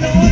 Lord.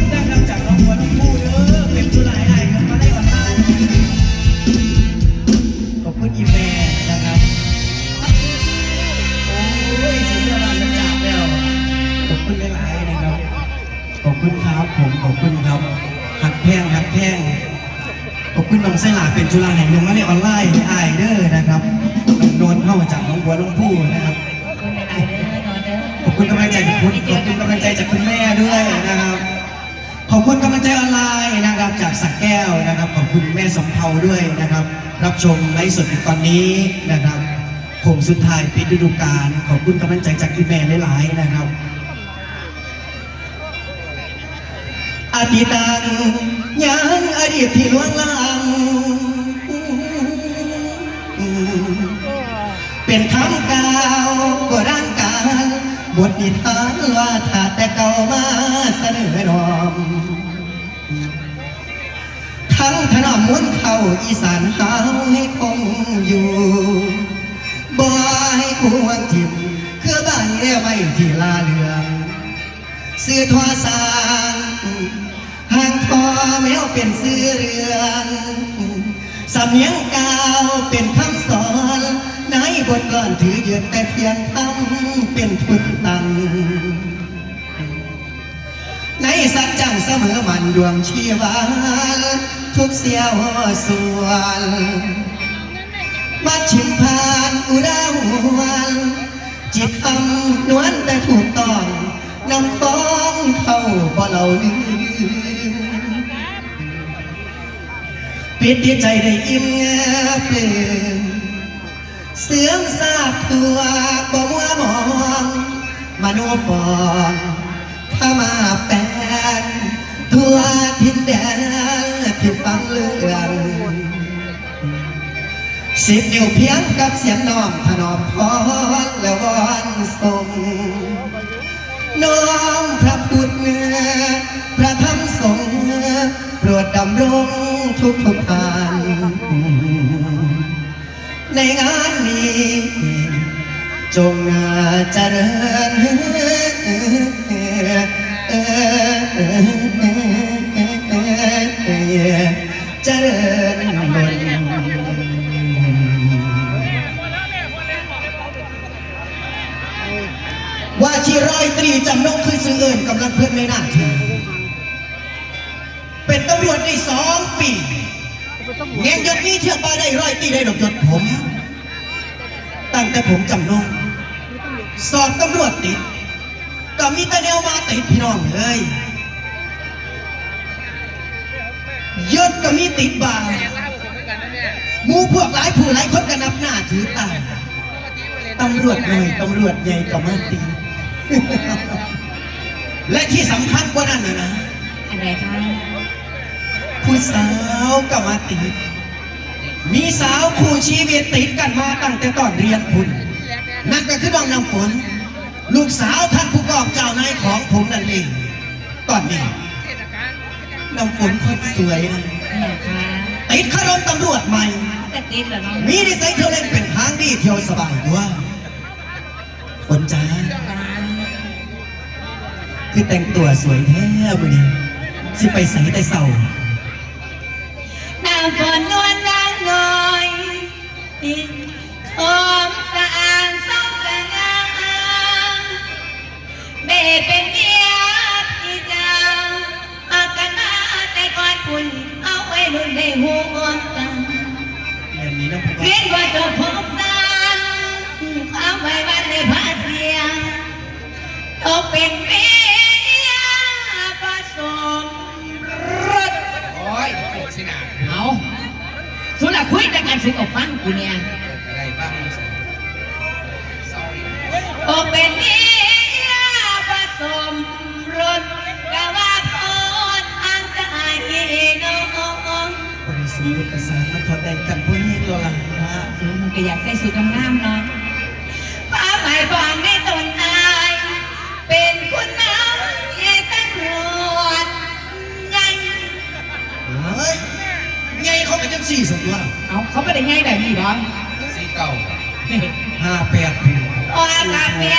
คุณแม่สมเภาด้วยนะครับ รับชมไลฟ์สดอยู่ตอนนี้นะครับผมสุดท้ายปิดฤดูกาลขอบคุณกำลังใจจากคุณแม่หลายๆนะครับอดีตังยังอดีตที่ล่วงลังเป็นคำกล่าวโบราณการบทนิทานว่าถ้าแต่เก่ามาเสนอน้อม ทั้งถนอมม้วนเข้าอีสานหาวให้คงอยู่บ่ให้ควงทิมคือบ้านเรียไม่ที่ลาเลืองซื้อทอสางห่างทอแมวเป็นซื้อเรืองสำเนียงกาวเป็นคำสอนในบทกลอนถือเยืดแต่เพียงคำเป็นทุนตังในสัจจังเสมอมันดวงชีวัน ทุกเสียวส่วนมาชิมผ่านอุดาหวนจิตคำนวลแต่ถูกต้องนำของเข้าบ่เราลืมปิดที่ใจได้อิ่มเงาเปลืมเสื่อมซาบตัวบ่มัวมองมโนปองข้ามาแปลงทั่วทินแดน ที่ฟังเรื่องสิบนิ้วเพียงกับเสียงน้อมถนอมพรและวอนทรงน้อมพระพุทธเนื้อพระธรรมสงฆ์โปรดดำรงทุกทุกๆทานในงานนี้ จงเจริญีจำนงคือสื่อเอิญกำลังเพื่อนในหน้าที่เป็นตำรวจได้สองปีเงี้ยยศนี้เทียบมาได้ร้อยตีได้ดอกยศผม ตั้งแต่ผมจำนงสอบตำรวจติดก็มีแต่แนวมาติดพี่น้องเลยยศก็มีติดบามูพวกหลายผู้หลายคนก็นับหน้าถือตาตำรวจหน่อยตำรวจใหญ่ก็มาตี และที่สำคัญกว่านั้นเลยนะอะไรคะผู้สาวก็มาติดมีสาวคู่ชีวิตติดกันมาตั้งแต่ตอนเรียนคุณนั่นก็คือน้องน้ำฝนลูกสาวท่านผู้กองเจ้านายของผมนั่นเองตอนนี้น้ำฝนคนสวยนะอะไรคะติดคารมตำรวจใหม่จะติดเหรอน้องมีนิสัยเที่ยวเล่นเป็นทางดีเที่ยวสบายด้วยฝนจ้าจ้า คือแต่งตัวสวยแท้บุนี้สิไปใส่แต่เศร้านางฝนนวลนางน้อยคมสะอาดสองสง่ามเบเป็นเมียพี่เจ้าเอากันมาแต่ก่อนคุณเอาไว้รุ่นในหัวกันเรียนว่าจะพบกันเอาไว้วันในพาเสียตกเป็นเมีย ละคุยแต่กันสุดออกฟังกูเนี่ยอะไรบ้างสิ sorry ตกเป็นเมียผสมรสกะว่าโพดอันจะอายน้องบริสุทธิ์ประสานมาทอดแดงกันพวกนี้เราละฮะมึงก็อยากใส่สุดงามๆเนาะ เขาเป็นจังสี่สุดว่าเอาเขาไม่ได้ใหญ่แบบนี้หรอสีเก่าห้าแปดปีโอ้ยกาเปีย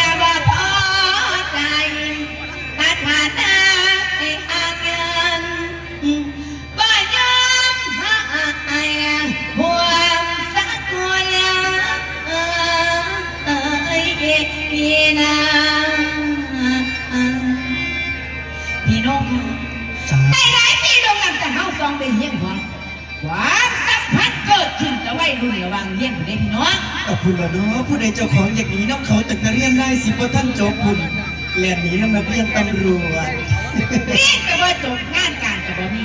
คุณละเนาะผู้ใดเจ้าของอยากหนีน้ำเขาตึกนักเรียนได้สิบ่ท่านจบคุณแลนนีน้ำนักเรียนตำรวจเรียนก็ว่าจบงานการก็บ่มี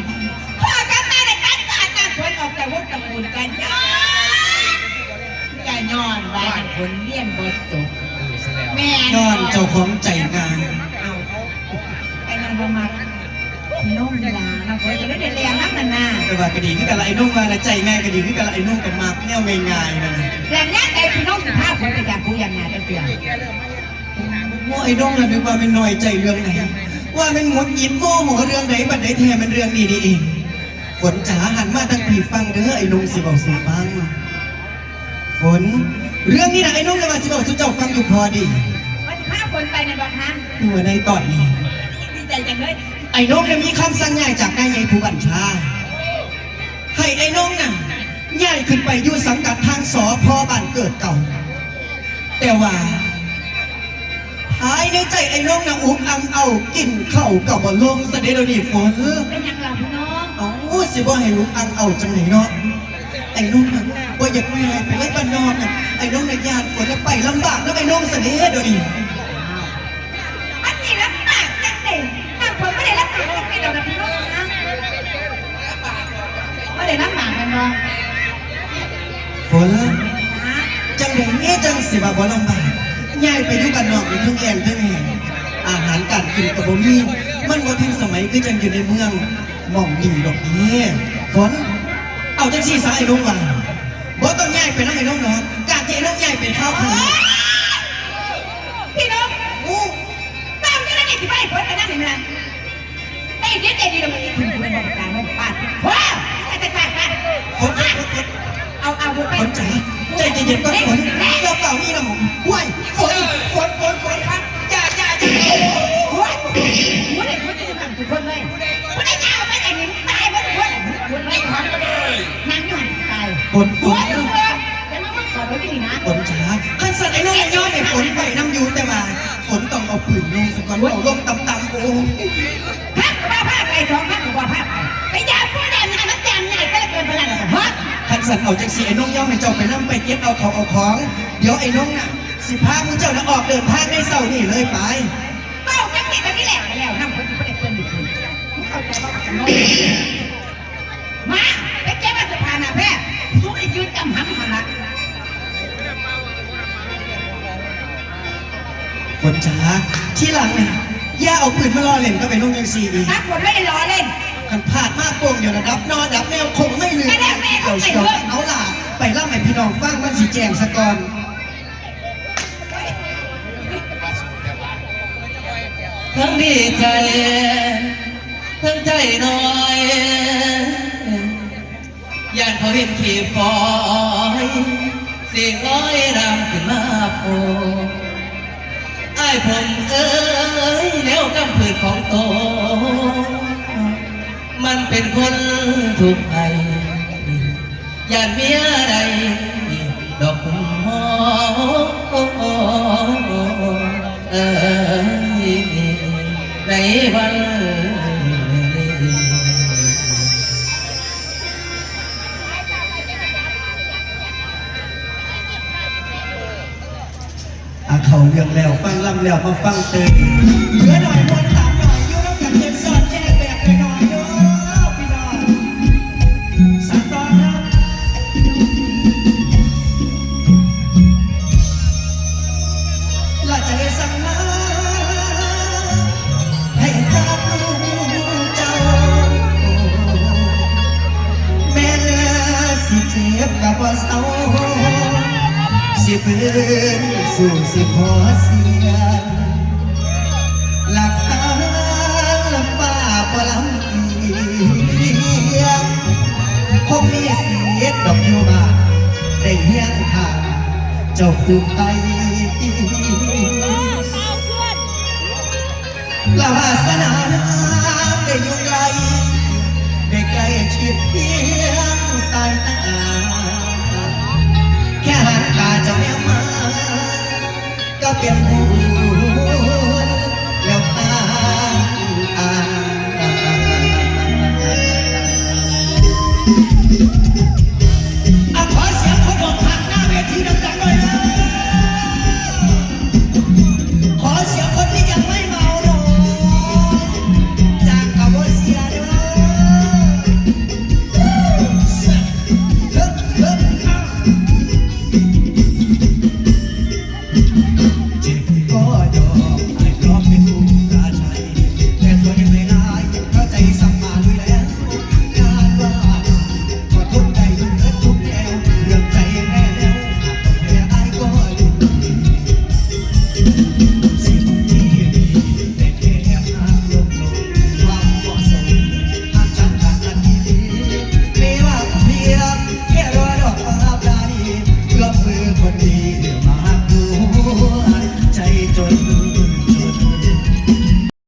พ่อกับมาได้ตัดการต่างคนออกจากวงตระกูลกันย้อนกันย้อนว่าทั้งคนเรียนบ่จบแม่นอนเจ้าของใจงานเอาไอ้นางบ่มัก นุ่มลาเราเคยจะได้เรียนนักนานาแต่ว่าก็ดีขึ้นกันละไอ้นุ่งมาละใจง่ายก็ดีขึ้นกันละไอ้นุ่งกับมากแนวง่ายๆนะแรงนี้ไอ้พี่น้องสุภาพคนไปจากผู้ยังไงก็เตือนว่าไอ้นุ่งละนึกว่าเป็นน้อยใจเรื่องไหนว่ามันหงุดหงิดโม่โหเรื่องไหนบัดไหนแท้มันเรื่องนี้นี่เองฝนจ๋าหันมาทางผีฟังเด้อไอ้นุ่งสิบอกสู่ฟังฝนเรื่องนี้นะไอ้นุ่งเลยว่าสิบอกสู่เจ้าฟังอยู่พอดีว่าสุภาพคนไปในบอกฮะตัวในตอนนี้ดีใจจังเลย ไอ้นกเนี่ยมีคำสั่งง่ายจากนายใหญ่ผู้บัญชา ให้ไอ้นกน่ะย้ายขึ้นไปอยู่สังกัดทางสอพอบ้านเกิดเก่า แต่ว่าภายในใจไอ้นกน่ะอุกอังเอากินเข้าวกับบ่ลงเสด็จดีฝนเป็นยังเราพี่น้องเอาสิบ่ให้อุกอังเอาจังไหนเนาะไอ้นกน่ะบ่อยากแม่ไปเลยบ้านนอกน่ะไอ้นกน่ะญาติฝนน่ะไปลำบากนะไอ้นกเสด็จเดี๋ยว ว่าบ่ลำบากย้ายไปอยู่บ้านนอกนี่ทั้งแอนทั้งแหงอาหารการกินก็บ่มีมันบ่ทันสมัยคือจังอยู่ในเมืองหม่องดีดอกนี้ฝนเอาจังซี่ซะไอ้น้องว่าบ่ต้องย้ายไปนำไอ้น้องเนาะการที่ไอ้น้องย้ายไปข้าวคือพี่น้องอู้ตามที่นั่นที่ไปพ้นไปนั่นเห็นไหมล่ะได้เด็ดได้ดีเราไม่ถึงเพื่อนบอกการว่าปาดว้าวจะจะจะจะฝนฝนฝนเอาเอาไปฝนจ๋าใจเย็นๆก่อนฝนเจ้าเก่านี่ ลงซะก่อนเอาลงต่ำๆโอ้พักว่าผ้าไปสองพักว่าผ้าไปไปยาพูดแดงมันแดงใหญ่ก็เลยเกินไปล้วฮะคันสันเอาจากสีไอ้น้องย่อมให้เจ้าไปนั่งไปเก็บเอาของเอาของ เดี๋ยวไอ้น้องน่ะ สิพามึงเจ้าน่ะออกเดินทางในเสาร์นี่เลยไปเต้าจังนี่แบบนี้แหละแล้วนั่งคนที่ไม่ได้เปิ้ลดิคุณเข้าใจว่าจะน้องมาไปเก็บมาสะพานนะแพ้สู้ไอ้ยืนจำหำหันละ ฝนจ๋าที่หลังเนี่ยอย่าเอาปืนมาล่อเล่นก็ไปน้องยังซีอีกนักคนไม่ได้ล้อเล่นกันพลาดมากโป่งเดี๋ยวระดับนอนดับแนวคงไม่ลืมไม่ได้แม่เอาเขาเชียวไม่ลืมเอาล่ะไปล่ำให้พี่น้องฟังมันสีแจงสะก่อนทั้งดีใจ ทั้งใจน้อยย่านเขาเห็นขี่ฟอยเสียงร้อยรำขึ้นมาโพไอ้ายผมเอ้ยแนวกำพืชของโต มันเป็นคนทุกภัยย่านเมียใดดอกคุณหอเอ้ยในวัน เขาเรื่องแล้วฟังลำแล้วมาฟังเติมเหลือหน่อยวนถามหน่อยยู่น้ำกันเย็นสอดแจ้งแบบไปหน่อยเด้อพี่น้องสามตอนครับและจะได้สั่งมาให้กับเจ้าแม่นสิเจ็บกับว่าเศร้า สิเพื่นสู่สิพอเสียนหลักฐานละฟ้าปลำเอียงคงมีเสียดดอกอยู่บ้านได้เฮียงทางเจ้าคือไทยลาวาสนาได้อยู่ไกลได้ใกล้ชิดเพียงสายตา มาก็เป็นผู้ จิตก็ยอม